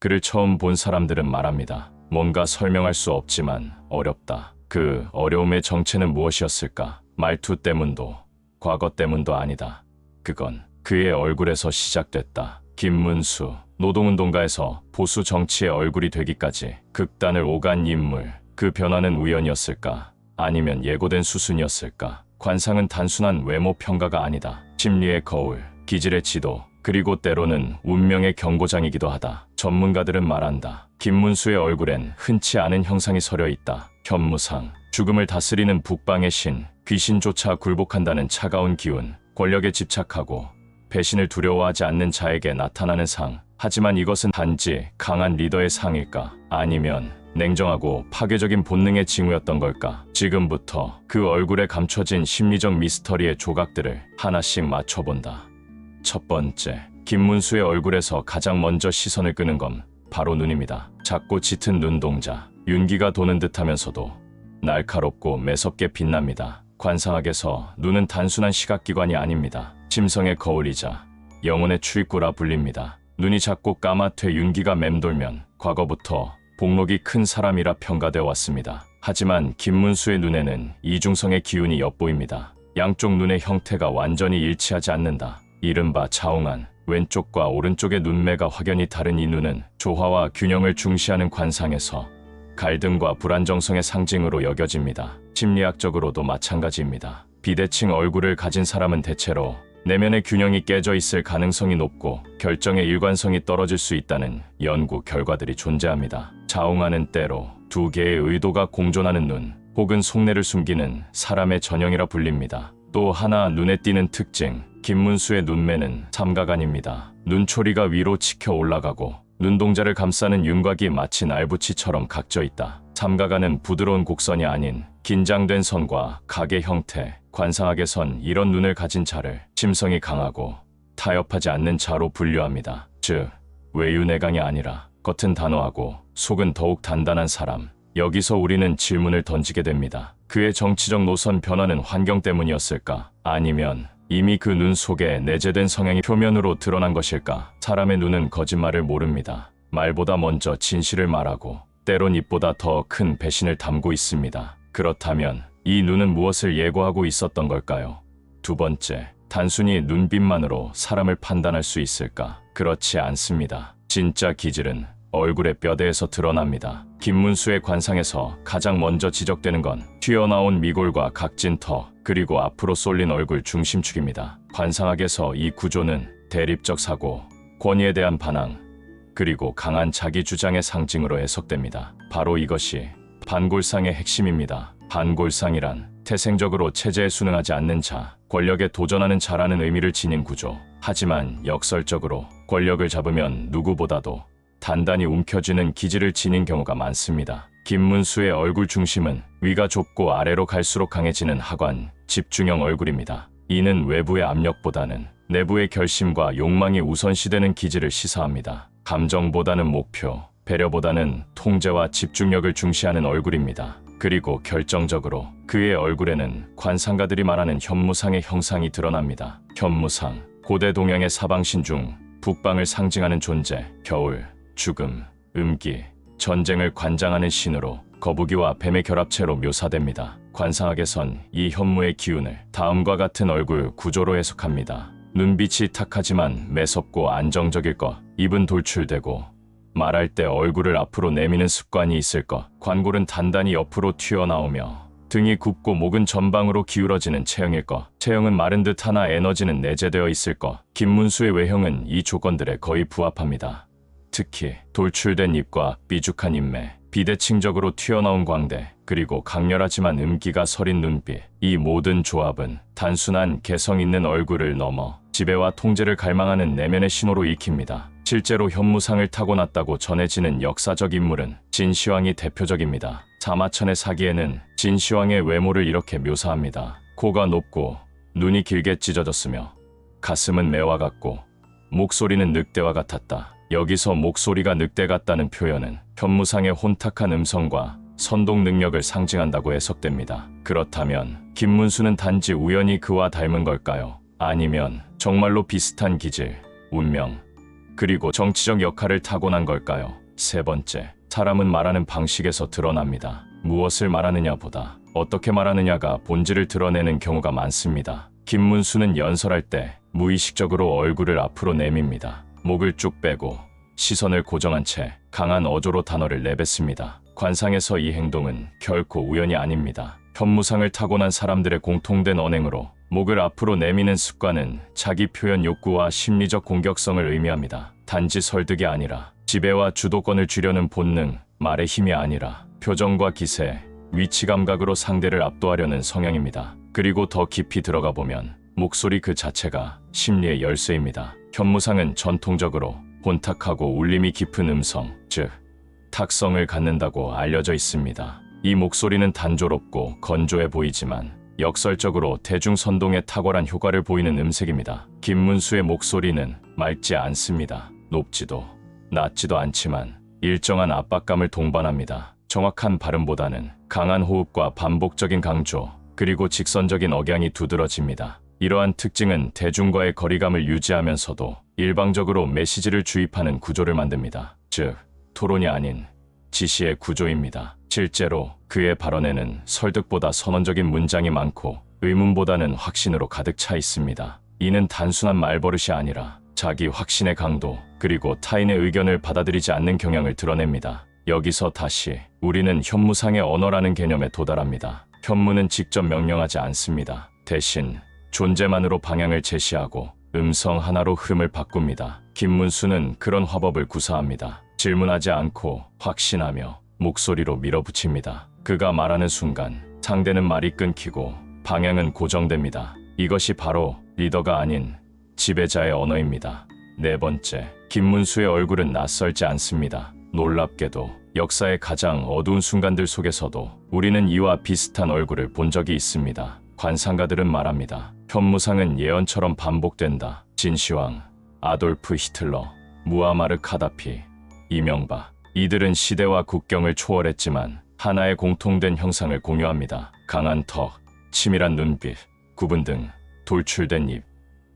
그를 처음 본 사람들은 말합니다. 뭔가 설명할 수 없지만 어렵다. 그 어려움의 정체는 무엇이었을까? 말투 때문도, 과거 때문도 아니다. 그건 그의 얼굴에서 시작됐다. 김문수, 노동운동가에서 보수 정치의 얼굴이 되기까지 극단을 오간 인물. 그 변화는 우연이었을까? 아니면 예고된 수순이었을까? 관상은 단순한 외모 평가가 아니다. 심리의 거울, 기질의 지도, 그리고 때로는 운명의 경고장이기도 하다. 전문가들은 말한다. 김문수의 얼굴엔 흔치 않은 형상이 서려 있다. 현무상, 죽음을 다스리는 북방의 신, 귀신조차 굴복한다는 차가운 기운, 권력에 집착하고 배신을 두려워하지 않는 자에게 나타나는 상. 하지만 이것은 단지 강한 리더의 상일까? 아니면 냉정하고 파괴적인 본능의 징후였던 걸까? 지금부터 그 얼굴에 감춰진 심리적 미스터리의 조각들을 하나씩 맞춰본다. 첫 번째, 김문수의 얼굴에서 가장 먼저 시선을 끄는 건 바로 눈입니다. 작고 짙은 눈동자, 윤기가 도는 듯하면서도 날카롭고 매섭게 빛납니다. 관상학에서 눈은 단순한 시각기관이 아닙니다. 심성의 거울이자 영혼의 출입구라 불립니다. 눈이 작고 까맣되 윤기가 맴돌면 과거부터 복록이 큰 사람이라 평가되어 왔습니다. 하지만 김문수의 눈에는 이중성의 기운이 엿보입니다. 양쪽 눈의 형태가 완전히 일치하지 않는다. 이른바 차홍안, 왼쪽과 오른쪽의 눈매가 확연히 다른 이 눈은 조화와 균형을 중시하는 관상에서 갈등과 불안정성의 상징으로 여겨집니다. 심리학적으로도 마찬가지입니다. 비대칭 얼굴을 가진 사람은 대체로 내면의 균형이 깨져 있을 가능성이 높고 결정의 일관성이 떨어질 수 있다는 연구 결과들이 존재합니다. 자웅하는 때로 두 개의 의도가 공존하는 눈 혹은 속내를 숨기는 사람의 전형이라 불립니다. 또 하나 눈에 띄는 특징, 김문수의 눈매는 삼각안입니다. 눈초리가 위로 치켜 올라가고 눈동자를 감싸는 윤곽이 마치 날붙이처럼 각져 있다. 삼각안은 부드러운 곡선이 아닌 긴장된 선과 각의 형태, 관상학에선 이런 눈을 가진 자를 심성이 강하고 타협하지 않는 자로 분류합니다. 즉, 외유내강이 아니라 겉은 단호하고 속은 더욱 단단한 사람. 여기서 우리는 질문을 던지게 됩니다. 그의 정치적 노선 변화는 환경 때문이었을까? 아니면 이미 그 눈 속에 내재된 성향이 표면으로 드러난 것일까? 사람의 눈은 거짓말을 모릅니다. 말보다 먼저 진실을 말하고 때론 입보다 더 큰 배신을 담고 있습니다. 그렇다면 이 눈은 무엇을 예고하고 있었던 걸까요? 두 번째, 단순히 눈빛만으로 사람을 판단할 수 있을까? 그렇지 않습니다. 진짜 기질은 얼굴의 뼈대에서 드러납니다. 김문수의 관상에서 가장 먼저 지적되는 건 튀어나온 미골과 각진 터, 그리고 앞으로 쏠린 얼굴 중심축입니다. 관상학에서 이 구조는 대립적 사고, 권위에 대한 반항, 그리고 강한 자기 주장의 상징으로 해석됩니다. 바로 이것이 반골상의 핵심입니다. 반골상이란 태생적으로 체제에 순응하지 않는 자, 권력에 도전하는 자라는 의미를 지닌 구조. 하지만 역설적으로 권력을 잡으면 누구보다도 단단히 움켜쥐는 기질을 지닌 경우가 많습니다. 김문수의 얼굴 중심은 위가 좁고 아래로 갈수록 강해지는 하관, 집중형 얼굴입니다. 이는 외부의 압력보다는 내부의 결심과 욕망이 우선시되는 기질을 시사합니다. 감정보다는 목표, 배려보다는 통제와 집중력을 중시하는 얼굴입니다. 그리고 결정적으로 그의 얼굴에는 관상가들이 말하는 현무상의 형상이 드러납니다. 현무상, 고대 동양의 사방신 중 북방을 상징하는 존재, 겨울, 죽음, 음기, 전쟁을 관장하는 신으로 거북이와 뱀의 결합체로 묘사됩니다. 관상학에선 이 현무의 기운을 다음과 같은 얼굴 구조로 해석합니다. 눈빛이 탁하지만 매섭고 안정적일 것, 입은 돌출되고 말할 때 얼굴을 앞으로 내미는 습관이 있을 것, 관골은 단단히 옆으로 튀어나오며 등이 굽고 목은 전방으로 기울어지는 체형일 것, 체형은 마른 듯 하나 에너지는 내재되어 있을 것, 김문수의 외형은 이 조건들에 거의 부합합니다. 특히 돌출된 입과 삐죽한 인매, 비대칭적으로 튀어나온 광대, 그리고 강렬하지만 음기가 서린 눈빛. 이 모든 조합은 단순한 개성 있는 얼굴을 넘어 지배와 통제를 갈망하는 내면의 신호로 익힙니다. 실제로 현무상을 타고났다고 전해지는 역사적 인물은 진시황이 대표적입니다. 자마천의 사기에는 진시황의 외모를 이렇게 묘사합니다. 코가 높고 눈이 길게 찢어졌으며 가슴은 매와 같고 목소리는 늑대와 같았다. 여기서 목소리가 늑대 같다는 표현은 현무상의 혼탁한 음성과 선동 능력을 상징한다고 해석됩니다. 그렇다면 김문수는 단지 우연히 그와 닮은 걸까요? 아니면 정말로 비슷한 기질, 운명, 그리고 정치적 역할을 타고난 걸까요? 세 번째, 사람은 말하는 방식에서 드러납니다. 무엇을 말하느냐 보다 어떻게 말하느냐가 본질을 드러내는 경우가 많습니다. 김문수는 연설할 때 무의식적으로 얼굴을 앞으로 내밉니다. 목을 쭉 빼고 시선을 고정한 채 강한 어조로 단어를 내뱉습니다. 관상에서 이 행동은 결코 우연이 아닙니다. 현무상을 타고난 사람들의 공통된 언행으로 목을 앞으로 내미는 습관은 자기 표현 욕구와 심리적 공격성을 의미합니다. 단지 설득이 아니라 지배와 주도권을 쥐려는 본능, 말의 힘이 아니라 표정과 기세, 위치 감각으로 상대를 압도하려는 성향입니다. 그리고 더 깊이 들어가 보면 목소리 그 자체가 심리의 열쇠입니다. 현무상은 전통적으로 혼탁하고 울림이 깊은 음성, 즉 탁성을 갖는다고 알려져 있습니다. 이 목소리는 단조롭고 건조해 보이지만 역설적으로 대중선동에 탁월한 효과를 보이는 음색입니다. 김문수의 목소리는 맑지 않습니다. 높지도 낮지도 않지만 일정한 압박감을 동반합니다. 정확한 발음보다는 강한 호흡과 반복적인 강조, 그리고 직선적인 억양이 두드러집니다. 이러한 특징은 대중과의 거리감을 유지하면서도 일방적으로 메시지를 주입하는 구조를 만듭니다. 즉, 토론이 아닌 지시의 구조입니다. 실제로 그의 발언에는 설득보다 선언적인 문장이 많고 의문보다는 확신으로 가득 차 있습니다. 이는 단순한 말버릇이 아니라 자기 확신의 강도 그리고 타인의 의견을 받아들이지 않는 경향을 드러냅니다. 여기서 다시 우리는 현무상의 언어라는 개념에 도달합니다. 현무는 직접 명령하지 않습니다. 대신 존재만으로 방향을 제시하고 음성 하나로 흐름을 바꿉니다. 김문수는 그런 화법을 구사합니다. 질문하지 않고 확신하며 목소리로 밀어붙입니다. 그가 말하는 순간 상대는 말이 끊기고 방향은 고정됩니다. 이것이 바로 리더가 아닌 지배자의 언어입니다. 네 번째, 김문수의 얼굴은 낯설지 않습니다. 놀랍게도 역사의 가장 어두운 순간들 속에서도 우리는 이와 비슷한 얼굴을 본 적이 있습니다. 관상가들은 말합니다. 현무상은 예언처럼 반복된다. 진시황, 아돌프 히틀러, 무아마르 카다피, 이명박. 이들은 시대와 국경을 초월했지만 하나의 공통된 형상을 공유합니다. 강한 턱, 치밀한 눈빛, 구분 등 돌출된 입,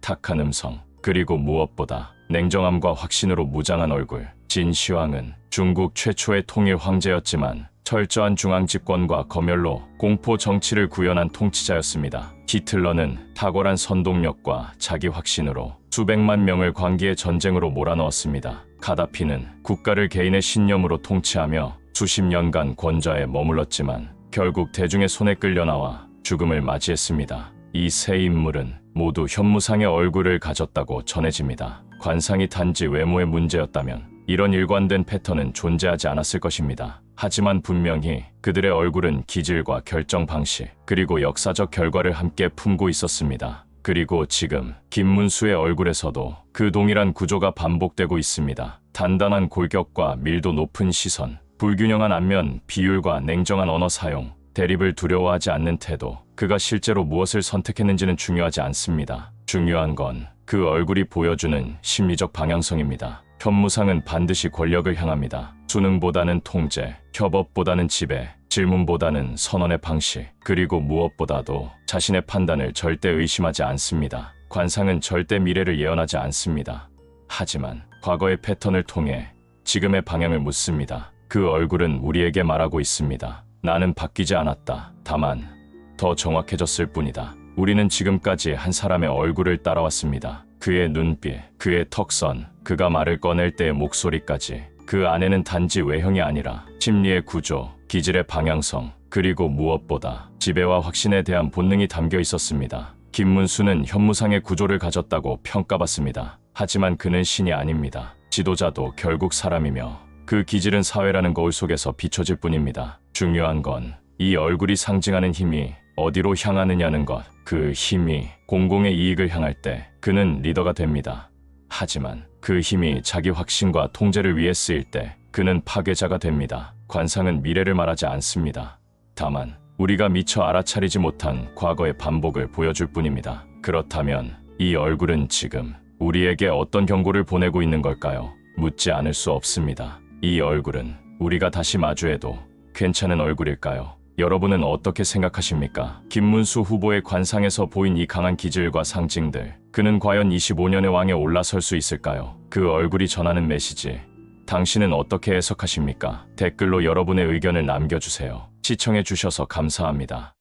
탁한 음성, 그리고 무엇보다 냉정함과 확신으로 무장한 얼굴. 진시황은 중국 최초의 통일 황제였지만 철저한 중앙 집권과 검열로 공포 정치를 구현한 통치자였습니다. 히틀러는 탁월한 선동력과 자기 확신으로 수백만 명을 광기의 전쟁으로 몰아넣었습니다. 카다피는 국가를 개인의 신념으로 통치하며 수십 년간 권좌에 머물렀지만 결국 대중의 손에 끌려 나와 죽음을 맞이했습니다. 이 세 인물은 모두 현무상의 얼굴을 가졌다고 전해집니다. 관상이 단지 외모의 문제였다면 이런 일관된 패턴은 존재하지 않았을 것입니다. 하지만 분명히 그들의 얼굴은 기질과 결정 방식, 그리고 역사적 결과를 함께 품고 있었습니다. 그리고 지금 김문수의 얼굴에서도 그 동일한 구조가 반복되고 있습니다. 단단한 골격과 밀도 높은 시선, 불균형한 안면, 비율과 냉정한 언어 사용, 대립을 두려워하지 않는 태도, 그가 실제로 무엇을 선택했는지는 중요하지 않습니다. 중요한 건 그 얼굴이 보여주는 심리적 방향성입니다. 현무상은 반드시 권력을 향합니다. 수능보다는 통제, 협업보다는 지배, 질문보다는 선언의 방식, 그리고 무엇보다도 자신의 판단을 절대 의심하지 않습니다. 관상은 절대 미래를 예언하지 않습니다. 하지만 과거의 패턴을 통해 지금의 방향을 묻습니다. 그 얼굴은 우리에게 말하고 있습니다. 나는 바뀌지 않았다. 다만 더 정확해졌을 뿐이다. 우리는 지금까지 한 사람의 얼굴을 따라왔습니다. 그의 눈빛, 그의 턱선, 그가 말을 꺼낼 때의 목소리까지. 그 안에는 단지 외형이 아니라 심리의 구조, 기질의 방향성, 그리고 무엇보다 지배와 확신에 대한 본능이 담겨 있었습니다. 김문수는 현무상의 구조를 가졌다고 평가받습니다. 하지만 그는 신이 아닙니다. 지도자도 결국 사람이며 그 기질은 사회라는 거울 속에서 비춰질 뿐입니다. 중요한 건 이 얼굴이 상징하는 힘이 어디로 향하느냐는 것. 그 힘이 공공의 이익을 향할 때 그는 리더가 됩니다. 하지만 그 힘이 자기 확신과 통제를 위해 쓰일 때 그는 파괴자가 됩니다. 관상은 미래를 말하지 않습니다. 다만 우리가 미처 알아차리지 못한 과거의 반복을 보여줄 뿐입니다. 그렇다면 이 얼굴은 지금 우리에게 어떤 경고를 보내고 있는 걸까요? 묻지 않을 수 없습니다. 이 얼굴은 우리가 다시 마주해도 괜찮은 얼굴일까요? 여러분은 어떻게 생각하십니까? 김문수 후보의 관상에서 보인 이 강한 기질과 상징들. 그는 과연 25년의 왕에 올라설 수 있을까요? 그 얼굴이 전하는 메시지. 당신은 어떻게 해석하십니까? 댓글로 여러분의 의견을 남겨주세요. 시청해주셔서 감사합니다.